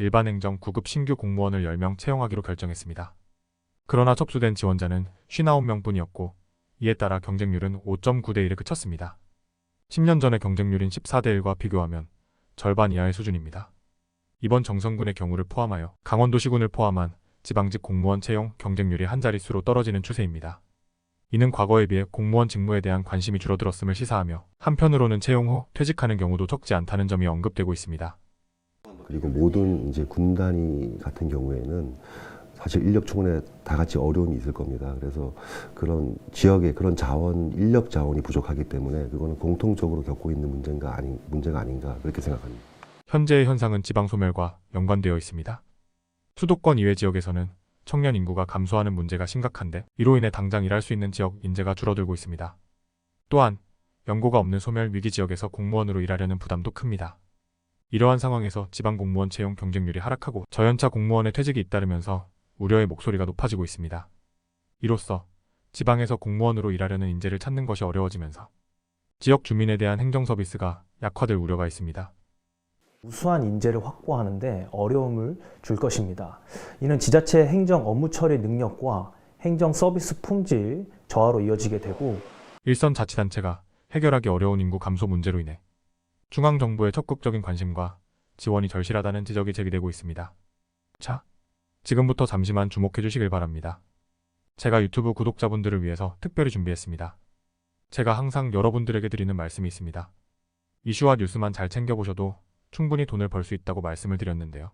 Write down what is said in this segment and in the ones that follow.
일반 행정 9급 신규 공무원을 10명 채용하기로 결정했습니다. 그러나 접수된 지원자는 59명뿐이었고 이에 따라 경쟁률은 5.9대 1에 그쳤습니다. 10년 전의 경쟁률인 14대 1과 비교하면 절반 이하의 수준입니다. 이번 정성군의 경우를 포함하여 강원도시군을 포함한 지방직 공무원 채용 경쟁률이 한 자릿수로 떨어지는 추세입니다. 이는 과거에 비해 공무원 직무에 대한 관심이 줄어들었음을 시사하며 한편으로는 채용 후 퇴직하는 경우도 적지 않다는 점이 언급되고 있습니다. 그리고 모든 이제 군단위 같은 경우에는 사실 인력 충원에 다 같이 어려움이 있을 겁니다. 그래서 그런 지역의 그런 자원, 인력 자원이 부족하기 때문에 그거는 공통적으로 겪고 있는 문제가 아닌 문제가 아닌가 그렇게 생각합니다. 현재의 현상은 지방 소멸과 연관되어 있습니다. 수도권 이외 지역에서는 청년 인구가 감소하는 문제가 심각한데 이로 인해 당장 일할 수 있는 지역 인재가 줄어들고 있습니다. 또한 연고가 없는 소멸 위기 지역에서 공무원으로 일하려는 부담도 큽니다. 이러한 상황에서 지방 공무원 채용 경쟁률이 하락하고 저연차 공무원의 퇴직이 잇따르면서 우려의 목소리가 높아지고 있습니다. 이로써 지방에서 공무원으로 일하려는 인재를 찾는 것이 어려워지면서 지역 주민에 대한 행정 서비스가 약화될 우려가 있습니다. 우수한 인재를 확보하는데 어려움을 줄 것입니다. 이는 지자체 행정 업무 처리 능력과 행정 서비스 품질 저하로 이어지게 되고 일선 자치단체가 해결하기 어려운 인구 감소 문제로 인해 중앙정부의 적극적인 관심과 지원이 절실하다는 지적이 제기되고 있습니다. 자, 지금부터 잠시만 주목해 주시길 바랍니다. 제가 유튜브 구독자분들을 위해서 특별히 준비했습니다. 제가 항상 여러분들에게 드리는 말씀이 있습니다. 이슈와 뉴스만 잘 챙겨보셔도 충분히 돈을 벌 수 있다고 말씀을 드렸는데요.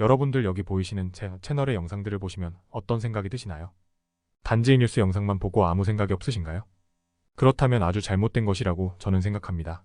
여러분들 여기 보이시는 제 채널의 영상들을 보시면 어떤 생각이 드시나요? 단지 이 뉴스 영상만 보고 아무 생각이 없으신가요? 그렇다면 아주 잘못된 것이라고 저는 생각합니다.